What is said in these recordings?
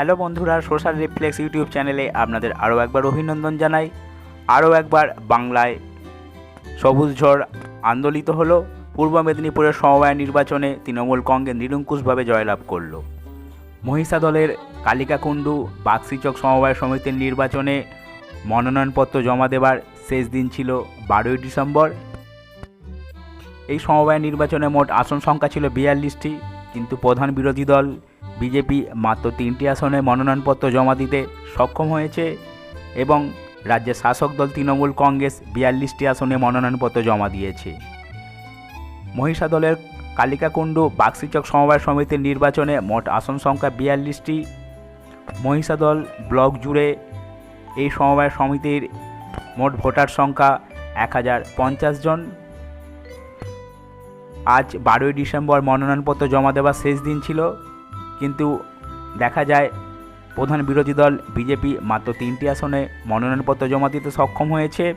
Hello বন্ধুরা, social reflex YouTube চ্যানেলে আপনাদের আরও একবার অভিনন্দন জানাই। আরও একবার বাংলায় সবুজ ঝড় আন্দোলিত হলো। পূর্ব মেদিনীপুরের সমবায় নির্বাচনে তৃণমূল কংগ্রেস নিরঙ্কুশভাবে জয়লাভ করল। মহিষা দলের কালিকাকুণ্ডু বাক্সিচক সমবায় সমিতির নির্বাচনে মনোনয়নপত্র জমা দেবার শেষ দিন ছিল বারোই ডিসেম্বর। এই সমবায় নির্বাচনে মোট আসন সংখ্যা ছিল বিয়াল্লিশটি, কিন্তু প্রধান বিরোধী দল বিজেপি মাত্র তিনটি আসনে মনোনয়নপত্র জমা দিতে সক্ষম হয়েছে এবং রাজ্যের শাসক দল তৃণমূল কংগ্রেস বিয়াল্লিশটি আসনে মনোনয়নপত্র জমা দিয়েছে। মহিষা দলের কালিকাকুণ্ডু বাক্সিচক সমবায় সমিতির নির্বাচনে মোট আসন সংখ্যা বিয়াল্লিশটি। মহিষা দল ব্লক জুড়ে এই সমবায় সমিতির মোট ভোটার সংখ্যা এক হাজার পঞ্চাশ জন। আজ বারোই ডিসেম্বর মনোনয়নপত্র জমা দেওয়ার শেষ দিন ছিল। কিন্তু দেখা যায় প্রধান বিরোধী দল বিজেপি মাত্র তিনটি আসনে মনোনয়নপত্র জমা দিতে সক্ষম হয়েছে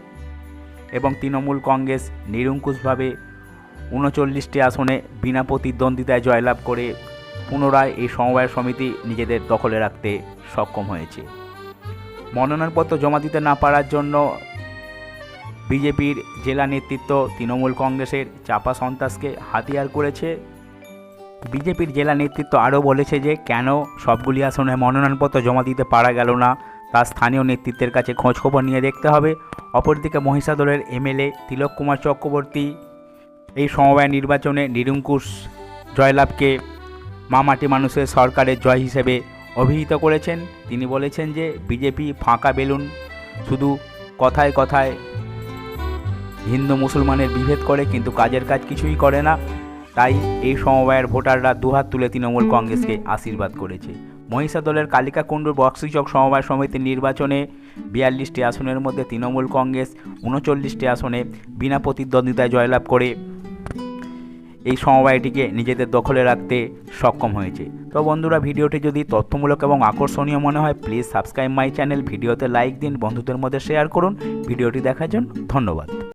এবং তৃণমূল কংগ্রেস নিরঙ্কুশভাবে উনচল্লিশটি আসনে বিনা প্রতিদ্বন্দ্বিতায় জয়লাভ করে পুনরায় এই সমবায় সমিতি নিজেদের দখলে রাখতে সক্ষম হয়েছে। মনোনয়নপত্র জমা দিতে না পারার জন্য বিজেপির জেলা নেতৃত্ব তৃণমূল কংগ্রেসের চাপা সন্ত্রাসকে হাতিয়ার করেছে। বিজেপির জেলা নেতৃত্ব আরও বলেছে যে, কেন সবগুলি আসনে মনোনয়নপত্র জমা দিতে পারা গেল না, তা স্থানীয় নেতৃত্বের কাছে খোঁজখবর নিয়ে দেখতে হবে। অপরদিকে মহিষা দলের এমএলএ তিলক কুমার চক্রবর্তী এই সমবায় নির্বাচনে নিরঙ্কুশ জয়লাভকে মামাটি মানুষের সরকারের জয় হিসেবে অভিহিত করেছেন। তিনি বলেছেন যে, বিজেপি ফাঁকা বেলুন, শুধু কথায় কথায় হিন্দু মুসলমানের বিভেদ করে, কিন্তু কাজের কাজ কিছুই করে না। তাই এই সমবায়ের ভোটাররা দুহাত তুলে তৃণমূল কংগ্রেসকে আশীর্বাদ করেছে। মহিষা দলের কালিকাকুণ্ডুর বক্সিচক সমবায় সমিতির নির্বাচনে বিয়াল্লিশটি আসনের মধ্যে তৃণমূল কংগ্রেস উনচল্লিশটি আসনে বিনা প্রতিদ্বন্দ্বিতায় জয়লাভ করে এই সমবায়টিকে নিজেদের দখলে রাখতে সক্ষম হয়েছে। তো বন্ধুরা, ভিডিওটি যদি তথ্যমূলক এবং আকর্ষণীয় মনে হয় প্লিজ সাবস্ক্রাইব মাই চ্যানেল ভিডিওতে লাইক দিন, বন্ধুদের মধ্যে শেয়ার করুন। ভিডিওটি দেখার জন্য ধন্যবাদ।